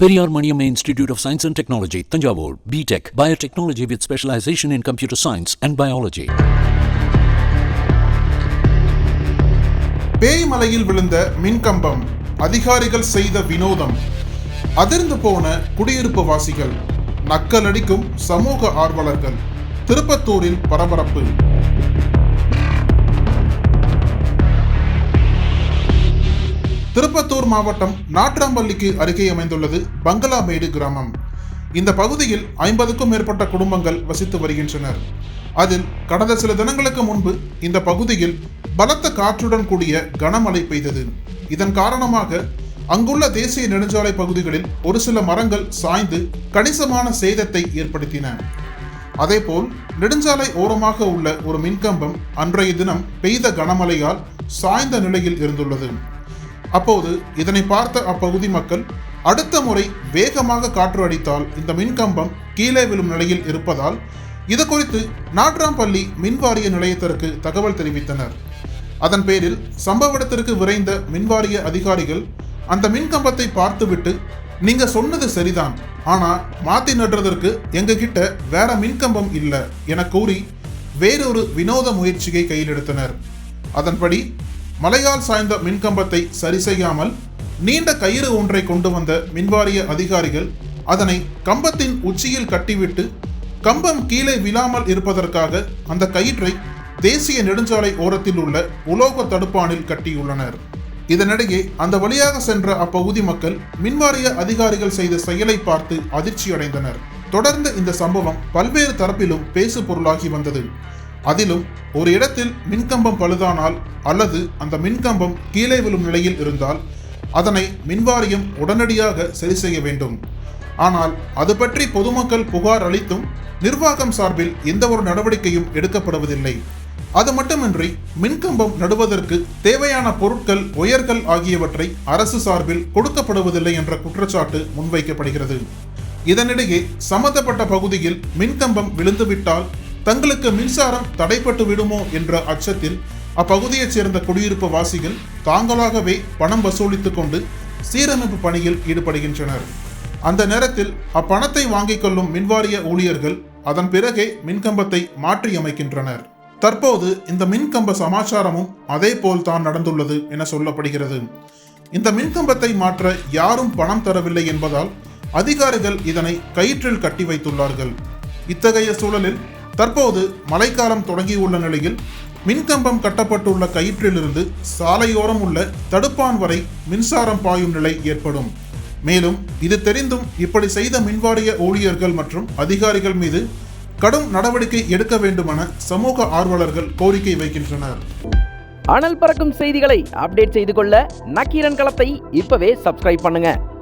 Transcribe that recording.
Periyar Maniam institute of science and technology Thanjavur B Tech biotechnology with specialisation in computer science and biology பேய்மலையில் விழுந்த மின்கம்பம் அதிகாரிகள் செய்த வினோதம் அதிர்ந்து போன குடியிருப்பு வாசிகள் நக்கலடிக்கும் சமூக ஆர்வலர்கள் திருப்பத்தூரில் பரபரப்பு திருப்பத்தூர் மாவட்டம் நாட்ராம்பள்ளிக்கு அருகே அமைந்துள்ளது பங்களாமேடு கிராமம். இந்த பகுதியில் ஐம்பதுக்கும் மேற்பட்ட குடும்பங்கள் வசித்து வருகின்றனர். அதில் கடந்த சில தினங்களுக்கு முன்பு இந்த பகுதியில் பலத்த காற்றுடன் கூடிய கனமழை பெய்தது. இதன் காரணமாக அங்குள்ள தேசிய நெடுஞ்சாலை பகுதிகளில் ஒரு சில மரங்கள் சாய்ந்து கணிசமான சேதத்தை ஏற்படுத்தின. அதேபோல் நெடுஞ்சாலை ஓரமாக உள்ள ஒரு மின்கம்பம் அன்றைய தினம் பெய்த கனமழையால் சாய்ந்த நிலையில் இருந்துள்ளது. அப்போது இதனை பார்த்த அப்பகுதி மக்கள் அடுத்த முறை வேகமாக காற்று அடித்தால் இந்த மின்கம்பம் கீழே விழும் நிலையில் இருப்பதால் இது குறித்து நாட்ராம்பள்ளி மின்வாரிய நிலையத்திற்கு தகவல் தெரிவித்தனர். அதன் பேரில் சம்பவ இடத்திற்கு விரைந்த மின்வாரிய அதிகாரிகள் அந்த மின்கம்பத்தை பார்த்துவிட்டு நீங்க சொன்னது சரிதான் ஆனா மாத்தி நடுறதற்கு எங்க கிட்ட வேற மின்கம்பம் இல்லை என கூறி வேறொரு வினோத முயற்சியை கையில் எடுத்தனர் அதன்படி மலையால் சாய்ந்த மின்கம்பத்தை சரி செய்யாமல் நீண்ட கயிறு ஒன்றை கொண்டு வந்த மின்வாரிய அதிகாரிகள் அதனை கம்பத்தின் உச்சியில் கட்டிவிட்டு கம்பம் கீழே விழாமல் இருப்பதற்காக அந்த கயிற்றை தேசிய நெடுஞ்சாலை ஓரத்தில் உள்ள உலோக தடுப்பானில் கட்டியுள்ளனர். இதனிடையே அந்த வழியாக சென்ற அப்பகுதி மக்கள் மின்வாரிய அதிகாரிகள் செய்த செயலை பார்த்து அதிர்ச்சியடைந்தனர். தொடர்ந்து இந்த சம்பவம் பல்வேறு தரப்பிலும் பேசு பொருளாகி வந்தது. அதிலும் ஒரு இடத்தில் மின்கம்பம் பழுதானால் அல்லது அந்த மின்கம்பம் கீழே விழும் நிலையில் இருந்தால் அதனை மின்வாரியம் உடனடியாக சரி செய்ய வேண்டும். ஆனால் அது பற்றி பொதுமக்கள் புகார் அளித்தும் நிர்வாகம் சார்பில் எந்த ஒரு நடவடிக்கையும் எடுக்கப்படுவதில்லை. அது மட்டுமின்றி மின்கம்பம் நடுவதற்கு தேவையான பொருட்கள் உயர்கள் ஆகியவற்றை அரசு சார்பில் கொடுக்கப்படுவதில்லை என்ற குற்றச்சாட்டு முன்வைக்கப்படுகிறது. இதனிடையே சம்பந்தப்பட்ட பகுதியில் மின்கம்பம் விழுந்துவிட்டால் தங்களுக்கு மின்சாரம் தடைப்பட்டு விடுமோ என்ற அச்சத்தில் அப்பகுதியைச் சேர்ந்த குடியிருப்பு வாசிகள் தாங்களாகவே பணம் வசூலித்துக் கொண்டு சீரமைப்பு பணியில் ஈடுபடுகின்றனர். அந்த நேரத்தில் அப்பணத்தை வாங்கிக் கொள்ளும் மின்வாரிய ஊழியர்கள் அதன் பிறகே மின்கம்பத்தை மாற்றியமைக்கின்றனர். தற்போது இந்த மின்கம்ப சமாச்சாரமும் அதே போல் தான் நடந்துள்ளது என சொல்லப்படுகிறது. இந்த மின்கம்பத்தை மாற்ற யாரும் பணம் தரவில்லை என்பதால் அதிகாரிகள் இதனை கயிற்றில் கட்டி வைத்துள்ளார்கள். இத்தகைய சூழலில் தற்போது மழைக்காலம் தொடங்கியுள்ள நிலையில் மின்கம்பம் கட்டப்பட்டுள்ள கயிற்றிலிருந்து சாலையோரம் உள்ள தடுப்பான் வரை மின்சாரம் பாயும் நிலை ஏற்படும். மேலும் இது தெரிந்தும் இப்படி செய்த மின்வாரிய ஊழியர்கள் மற்றும் அதிகாரிகள் மீது கடும் நடவடிக்கை எடுக்க வேண்டுமென சமூக ஆர்வலர்கள் கோரிக்கை வைக்கின்றனர். அனல் பறக்கும் செய்திகளை அப்டேட் செய்து கொள்ள நக்கீரன் களத்தை இப்பவே சப்ஸ்கிரைப் பண்ணுங்க.